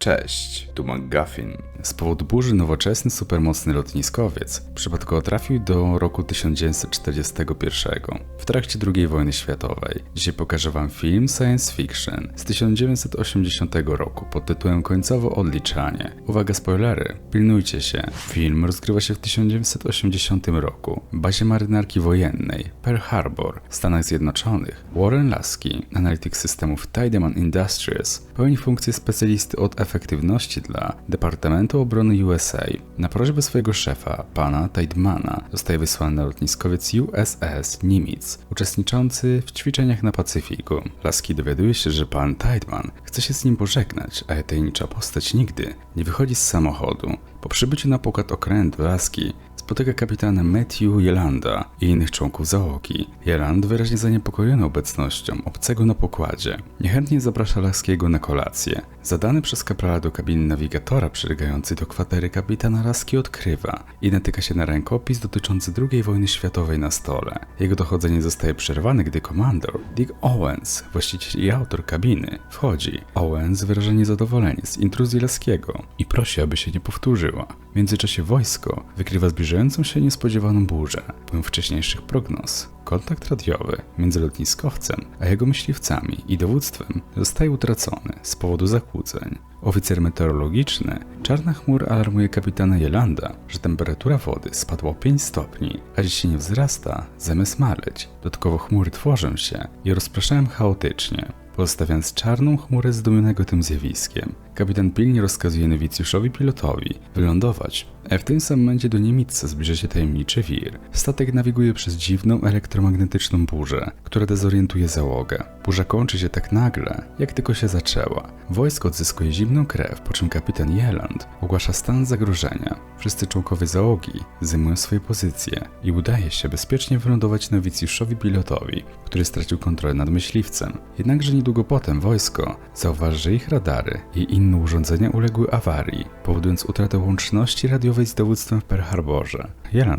Cześć, tu McGuffin. Z powodu burzy nowoczesny supermocny lotniskowiec przypadkowo trafił do roku 1941 w trakcie II wojny światowej. Dzisiaj pokażę wam film science fiction z 1980 roku pod tytułem Końcowo odliczanie. Uwaga spoilery, pilnujcie się. Film rozgrywa się w 1980 roku w bazie marynarki wojennej Pearl Harbor w Stanach Zjednoczonych. Warren Lasky, analityk systemów Tiedemann Industries, pełni funkcję specjalisty od efektywności dla Departamentu Obrony USA. Na prośbę swojego szefa, pana Tiedmana, zostaje wysłany na lotniskowiec USS Nimitz, uczestniczący w ćwiczeniach na Pacyfiku. Laski dowiaduje się, że pan Tiedman chce się z nim pożegnać, a tajemnicza postać nigdy nie wychodzi z samochodu. Po przybyciu na pokład okrętu Laski spotyka kapitana Matthew Jelanda i innych członków załogi. Jeland wyraźnie zaniepokojony obecnością obcego na pokładzie. Niechętnie zaprasza Laskiego na kolację. Zadany przez kaprala do kabiny nawigatora przylegającej do kwatery kapitana Laski odkrywa i natyka się na rękopis dotyczący II wojny światowej na stole. Jego dochodzenie zostaje przerwane, gdy komandor Dick Owens, właściciel i autor kabiny, wchodzi. Owens wyraża niezadowolenie z intruzji Laskiego i prosi, aby się nie powtórzyła. W międzyczasie wojsko wykrywa zbliżającą się niespodziewaną burzę, pomimo wcześniejszych prognoz. Kontakt radiowy między lotniskowcem a jego myśliwcami i dowództwem zostaje utracony z powodu zakłóceń. Oficer meteorologiczny Czarna chmura alarmuje kapitana Jelanda, że temperatura wody spadła o 5 stopni, a dziś nie wzrasta zamiast maleć. Dodatkowo chmury tworzą się i rozpraszają chaotycznie, pozostawiając czarną chmurę zdumionego tym zjawiskiem. Kapitan pilnie rozkazuje nowicjuszowi pilotowi wylądować, a w tym samym momencie do Niemica zbliża się tajemniczy wir. Statek nawiguje przez dziwną elektromagnetyczną burzę, która dezorientuje załogę. Burza kończy się tak nagle, jak tylko się zaczęła. Wojsko odzyskuje zimną krew, po czym kapitan Jeland ogłasza stan zagrożenia. Wszyscy członkowie załogi zajmują swoje pozycje i udaje się bezpiecznie wylądować nowicjuszowi pilotowi, który stracił kontrolę nad myśliwcem. Jednakże niedługo potem wojsko zauważy, że ich radary i inne urządzenia uległy awarii, powodując utratę łączności radiowej z dowództwem w Pearl Harborze.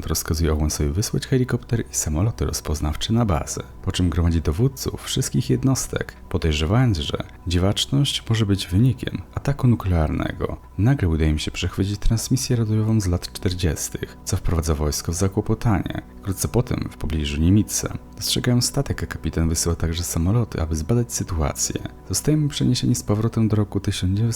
Rozkazuje Owensowi wysłać helikopter i samoloty rozpoznawcze na bazę, po czym gromadzi dowódców wszystkich jednostek, podejrzewając, że dziwaczność może być wynikiem ataku nuklearnego. Nagle udaje im się przechwycić transmisję radiową z lat 40., co wprowadza wojsko w zakłopotanie. Wkrótce potem, w pobliżu Niemice, dostrzegają statek, a kapitan wysyła także samoloty, aby zbadać sytuację. Zostajemy przeniesieni z powrotem do roku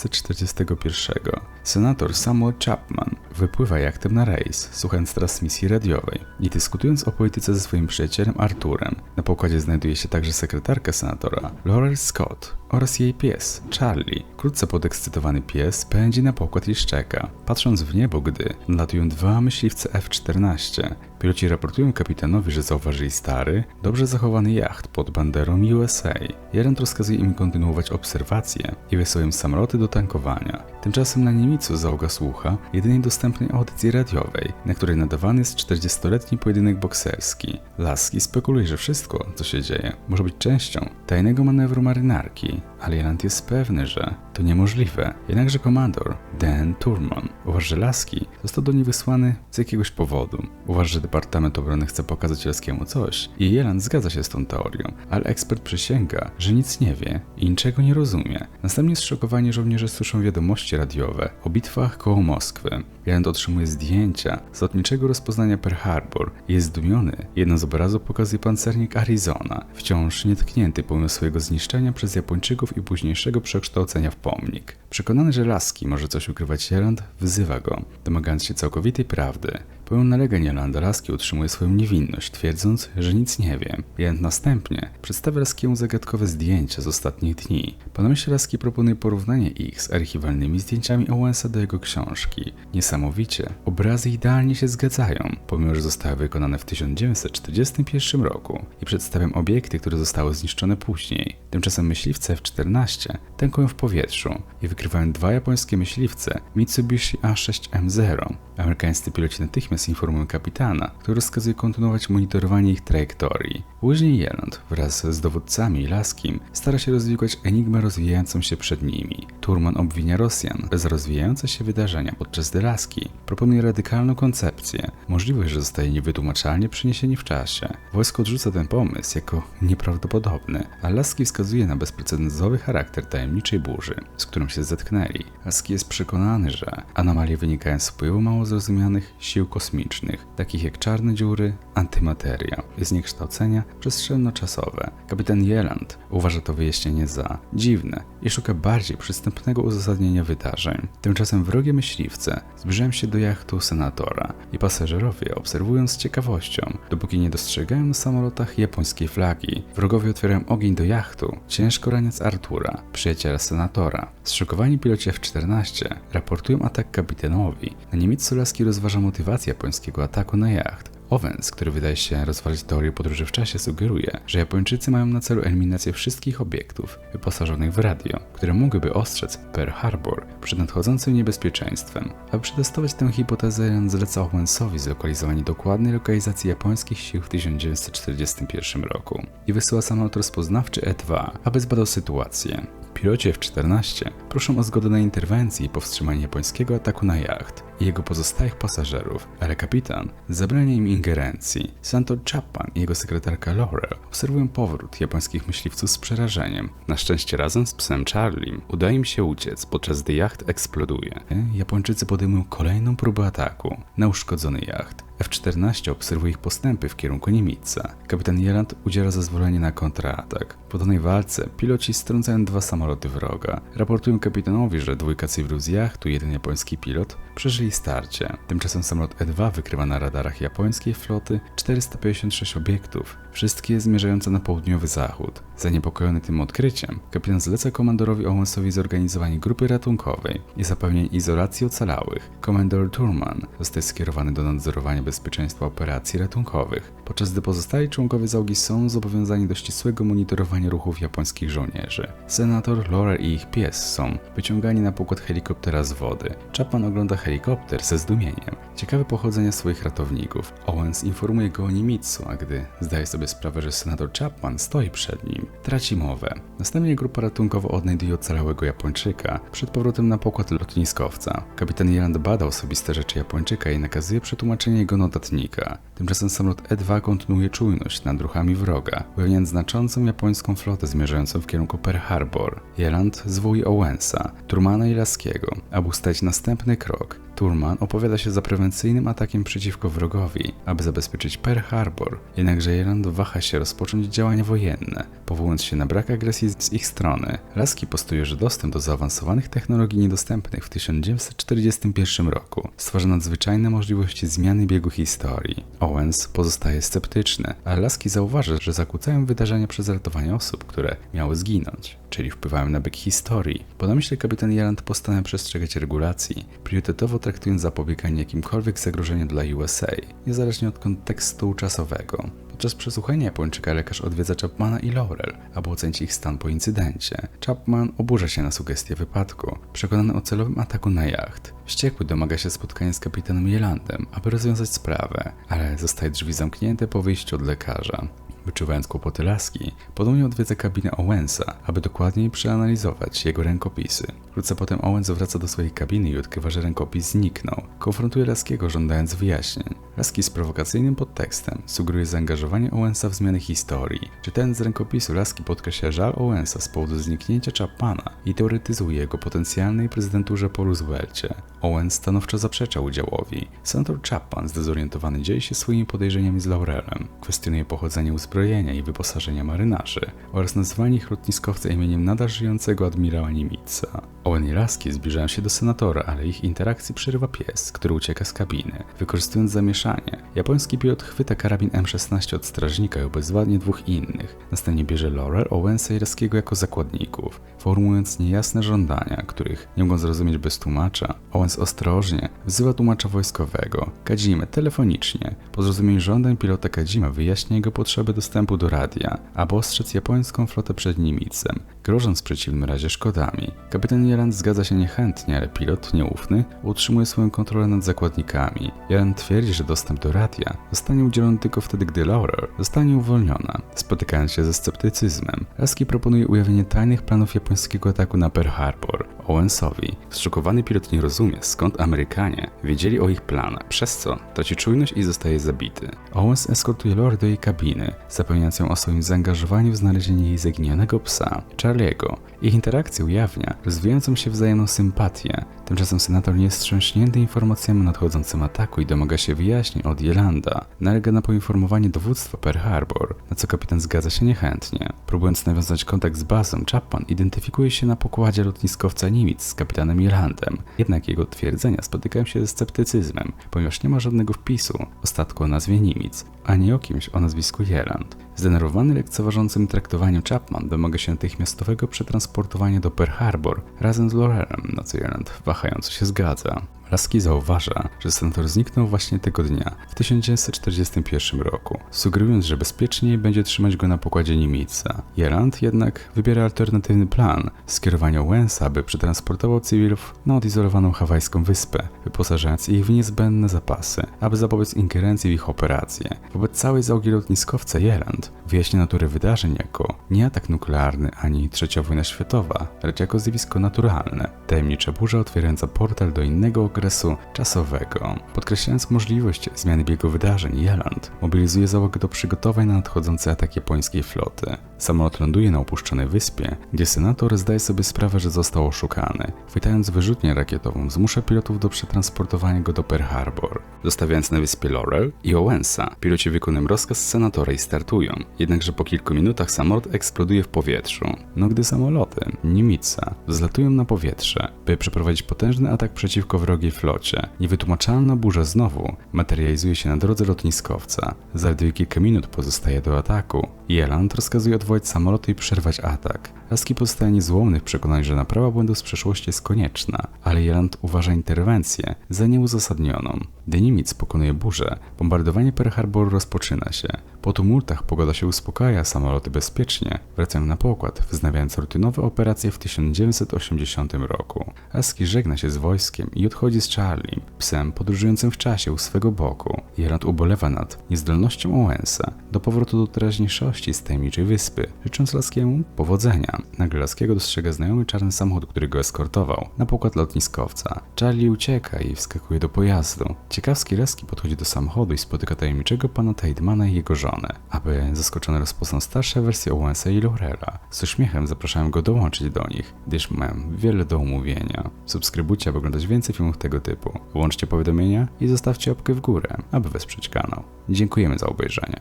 1941. Senator Samuel Chapman wypływa jachtem na rejs, słuchając transmisji radiowej i dyskutując o polityce ze swoim przyjacielem Arturem. Na pokładzie znajduje się także sekretarka senatora, Laurel Scott, oraz jej pies, Charlie. Wkrótce podekscytowany pies pędzi na pokład i szczeka, patrząc w niebo, gdy nadlatują dwa myśliwce F-14. Piloci raportują kapitanowi, że zauważyli stary, dobrze zachowany jacht pod banderą USA. Jeden rozkazuje im kontynuować obserwacje i wysyła im samoloty do tankowania. Tymczasem na Niemicu załoga słucha jedynej dostępnej audycji radiowej, na której nadawany jest 40-letni pojedynek bokserski. Laski spekuluje, że wszystko, co się dzieje, może być częścią tajnego manewru marynarki, ale Jeland jest pewny, że to niemożliwe. Jednakże komandor Dan Turman uważa, że Laski został do niej wysłany z jakiegoś powodu. Uważa, że Departament Obrony chce pokazać Laskiemu coś i Jeland zgadza się z tą teorią, ale ekspert przysięga, że nic nie wie i niczego nie rozumie. Następnie zszokowani żołnierze słyszą wiadomości radiowe o bitwach koło Moskwy. Jeland otrzymuje zdjęcia z lotniczego rozpoznania Pearl Harbor i jest zdumiony. Jedno z obrazów pokazuje pancernik Arizona, wciąż nietknięty pomimo swojego zniszczenia przez Japończyków i późniejszego przekształcenia w pomnik. Przekonany, że Laski może coś ukrywać Jeland, wzywa go, domagając się całkowitej prawdy. Pełen nalegeń Jolanda Laski utrzymuje swoją niewinność, twierdząc, że nic nie wie. Jent następnie przedstawia Laskiemu zagadkowe zdjęcia z ostatnich dni. Po namyśle Laski proponuje porównanie ich z archiwalnymi zdjęciami Owensa do jego książki. Niesamowicie, obrazy idealnie się zgadzają, pomimo że zostały wykonane w 1941 roku i przedstawiam obiekty, które zostały zniszczone później. Tymczasem myśliwce F-14 tękują w powietrzu i wykrywają dwa japońskie myśliwce Mitsubishi A6M0. Amerykańscy piloci natychmiast natychmiast informują kapitana, który rozkazuje kontynuować monitorowanie ich trajektorii. Później Jeland wraz z dowódcami Laskim stara się rozwikłać enigmę rozwijającą się przed nimi. Turman obwinia Rosjan za rozwijające się wydarzenia, podczas gdy Laski proponuje radykalną koncepcję, możliwość, że zostaje niewytłumaczalnie przeniesieni w czasie. Wojsko odrzuca ten pomysł jako nieprawdopodobny, a Laski wskazuje na bezprecedensowy charakter tajemniczej burzy, z którą się zetknęli. Laski jest przekonany, że anomalie wynikają z wpływu mało zrozumianych sił kosmicznych, takich jak czarne dziury, antymateria i zniekształcenia przestrzenno-czasowe. Kapitan Jeland uważa to wyjaśnienie za dziwne i szuka bardziej przystępnego uzasadnienia wydarzeń. Tymczasem wrogie myśliwce zbliżają się do jachtu senatora i pasażerowie obserwują z ciekawością, dopóki nie dostrzegają na samolotach japońskiej flagi. Wrogowie otwierają ogień do jachtu, ciężko raniąc Artura, przyjaciela senatora. Zszokowani piloci F-14 raportują atak kapitanowi. Na niemiecku Laski rozważa motywację japońskiego ataku na jacht. Owens, który wydaje się rozważać teorię podróży w czasie, sugeruje, że Japończycy mają na celu eliminację wszystkich obiektów wyposażonych w radio, które mogłyby ostrzec Pearl Harbor przed nadchodzącym niebezpieczeństwem. Aby przetestować tę hipotezę, zleca Owensowi zlokalizowanie dokładnej lokalizacji japońskich sił w 1941 roku i wysyła samolot rozpoznawczy E-2, aby zbadał sytuację. Piloci F-14 proszą o zgodę na interwencję i powstrzymanie japońskiego ataku na jacht i jego pozostałych pasażerów, ale kapitan zabrania im ingerencji. Santo Chapman i jego sekretarka Laurel obserwują powrót japońskich myśliwców z przerażeniem. Na szczęście razem z psem Charlie udaje im się uciec, podczas gdy jacht eksploduje. Japończycy podejmują kolejną próbę ataku na uszkodzony jacht. F-14 obserwuje ich postępy w kierunku Niemica. Kapitan Jeland udziela zezwolenia na kontratak. Po danej walce piloci strącają dwa samoloty wroga. Raportują kapitanowi, że dwójka cywilów z jachtu jeden japoński pilot przeżyli starcie. Tymczasem samolot E-2 wykrywa na radarach japońskiej floty 456 obiektów, wszystkie zmierzające na południowy zachód. Zaniepokojony tym odkryciem, kapitan zleca komandorowi Owensowi zorganizowanie grupy ratunkowej i zapewnienie izolacji ocalałych. Komandor Turman zostaje skierowany do nadzorowania bezpieczeństwa operacji ratunkowych, podczas gdy pozostali członkowie załogi są zobowiązani do ścisłego monitorowania ruchów japońskich żołnierzy. Senator, Laurel i ich pies są wyciągani na pokład helikoptera z wody. Chapman ogląda helikopter ze zdumieniem. Ciekawe pochodzenia swoich ratowników. Owens informuje go o Nimitsu, a gdy zdaje sobie sprawę, że senator Chapman stoi przed nim, traci mowę. Następnie grupa ratunkowa odnajduje ocalałego Japończyka przed powrotem na pokład lotniskowca. Kapitan Jeland bada osobiste rzeczy Japończyka i nakazuje przetłumaczenie jego notatnika. Tymczasem samolot E-2 kontynuuje czujność nad ruchami wroga, ujawniając znaczącą japońską flotę zmierzającą w kierunku Pearl Harbor. Jeland zwołuje Owensa, Trumana i Laskiego, aby ustalić następny krok. Turman opowiada się za prewencyjnym atakiem przeciwko wrogowi, aby zabezpieczyć Pearl Harbor, jednakże Irland waha się rozpocząć działania wojenne, powołując się na brak agresji z ich strony. Laski postuje, że dostęp do zaawansowanych technologii niedostępnych w 1941 roku stwarza nadzwyczajne możliwości zmiany biegu historii. Owens pozostaje sceptyczny, ale Laski zauważa, że zakłócają wydarzenia przez ratowanie osób, które miały zginąć czyli wpływają na bieg historii. Po namyśle kapitan Jaland postanawia przestrzegać regulacji, priorytetowo traktując zapobieganie jakimkolwiek zagrożeniem dla USA, niezależnie od kontekstu czasowego. Podczas przesłuchania Japończyka lekarz odwiedza Chapmana i Laurel, aby ocenić ich stan po incydencie. Chapman oburza się na sugestię wypadku, przekonany o celowym ataku na jacht. Wściekły domaga się spotkania z kapitanem Jelandem, aby rozwiązać sprawę, ale zostaje drzwi zamknięte po wyjściu od lekarza. Wyczuwając kłopoty laski, ponownie odwiedza kabinę Owensa, aby dokładniej przeanalizować jego rękopisy. Wkrótce potem Owens wraca do swojej kabiny i odkrywa, że rękopis zniknął. Konfrontuje Laskiego, żądając wyjaśnień. Laski z prowokacyjnym podtekstem sugeruje zaangażowanie Owensa w zmianę historii. Czytając z rękopisu, Laski podkreśla żal Owensa z powodu zniknięcia Chapmana i teoretyzuje jego potencjalnej prezydenturze po Roosevelcie. Owens stanowczo zaprzecza udziałowi. Senator Chapman, zdezorientowany, dzieli się swoimi podejrzeniami z Laurelem. Kwestionuje pochodzenie uzbrojenia i wyposażenia marynarzy oraz nazwanie ich lotniskowca imieniem nadal żyjącego admirała Nimitza. Owen i Laski zbliżają się do senatora, ale ich interakcji przerywa pies, który ucieka z kabiny. Wykorzystując zamieszanie, japoński pilot chwyta karabin M16 od strażnika i obezwładnie dwóch innych. Następnie bierze Laurel, Owensa i Laskiego jako zakładników, formułując niejasne żądania, których nie mogą zrozumieć bez tłumacza. Owens Ostrożnie wzywa tłumacza wojskowego, Kadzimę, telefonicznie. Po zrozumieniu żądań pilota Kadzima wyjaśnia jego potrzeby dostępu do radia, aby ostrzec japońską flotę przed Nimicem, grożąc w przeciwnym razie szkodami. Kapitan Jeland zgadza się niechętnie, ale pilot, nieufny, utrzymuje swoją kontrolę nad zakładnikami. Jeland twierdzi, że dostęp do radia zostanie udzielony tylko wtedy, gdy Laurel zostanie uwolniona. Spotykając się ze sceptycyzmem, Lasky proponuje ujawnienie tajnych planów japońskiego ataku na Pearl Harbor Owensowi. Zszokowany pilot nie rozumie, skąd Amerykanie wiedzieli o ich planach, przez co traci czujność i zostaje zabity. Owens eskortuje Laurel do jej kabiny, zapewniając ją o swoim zaangażowaniu w znalezienie jej zaginionego psa, Charlie'ego. Ich interakcja ujawnia rozwijającą się wzajemną sympatię. Tymczasem senator nie jest wstrząśnięty informacjami o nadchodzącym ataku i domaga się wyjaśnień od Jelanda. Nalega na poinformowanie dowództwa Pearl Harbor, na co kapitan zgadza się niechętnie. Próbując nawiązać kontakt z bazą, Chapman identyfikuje się na pokładzie lotniskowca Nimitz z kapitanem Jelandem. Jednak jego twierdzenia spotykają się ze sceptycyzmem, ponieważ nie ma żadnego wpisu o statku o nazwie Nimitz, ani o kimś o nazwisku Jeland. Zdenerwowany lekceważącym traktowaniem Chapman domaga się natychmiastowego przetransportowania do Pearl Harbor razem z Laurelem, na co Jeland wahająco się zgadza. Laski zauważa, że senator zniknął właśnie tego dnia, w 1941 roku, sugerując, że bezpieczniej będzie trzymać go na pokładzie Nimitza. Jeland jednak wybiera alternatywny plan skierowania Wensa, by przetransportował cywilów na odizolowaną hawajską wyspę, wyposażając ich w niezbędne zapasy, aby zapobiec ingerencji w ich operacje. Wobec całej załogi lotniskowca Jeland wyjaśnia naturę wydarzeń jako nie atak nuklearny ani trzecia wojna światowa, lecz jako zjawisko naturalne, tajemnicza burza otwierająca portal do innego okresu czasowego. Podkreślając możliwość zmiany biegu wydarzeń, Jeland mobilizuje załogę do przygotowań na nadchodzący atak japońskiej floty. Samolot ląduje na opuszczonej wyspie, gdzie senator zdaje sobie sprawę, że został oszukany. Chwytając wyrzutnię rakietową, zmusza pilotów do przetransportowania go do Pearl Harbor. Zostawiając na wyspie Laurel i Owensa, piloci wykonują rozkaz senatora i startują. Jednakże po kilku minutach samolot eksploduje w powietrzu. No gdy samoloty Nimitza wzlatują na powietrze, by przeprowadzić potężny atak przeciwko flocie, niewytłumaczalna burza znowu materializuje się na drodze lotniskowca. Zaledwie kilka minut pozostaje do ataku. Jeland rozkazuje odwołać samoloty i przerwać atak. Laski pozostaje niezłomny w przekonaniu, że naprawa błędów z przeszłości jest konieczna, ale Jeland uważa interwencję za nieuzasadnioną. Gdy Niemiec pokonuje burzę, bombardowanie Pearl Harbor rozpoczyna się. Po tumultach pogoda się uspokaja, samoloty bezpiecznie wracają na pokład, wznawiając rutynowe operacje w 1980 roku. Aski żegna się z wojskiem i odchodzi z Charlie, psem podróżującym w czasie u swego boku. Jeland ubolewa nad niezdolnością Owensa do powrotu do teraźniejszości z tajemniczej wyspy, życząc Laskiemu powodzenia. Nagle Laskiego dostrzega znajomy czarny samochód, który go eskortował na pokład lotniskowca. Charlie ucieka i wskakuje do pojazdu. Ciekawski Laski podchodzi do samochodu i spotyka tajemniczego pana Tidemana i jego żonę. Aby zaskoczony rozpoznał starsze wersje Owensa i Laurela. Z uśmiechem zapraszają go dołączyć do nich, gdyż mają wiele do omówienia. Subskrybujcie, aby oglądać więcej filmów tego typu. Włączcie powiadomienia i zostawcie łapkę w górę, aby wesprzeć kanał. Dziękujemy za obejrzenie.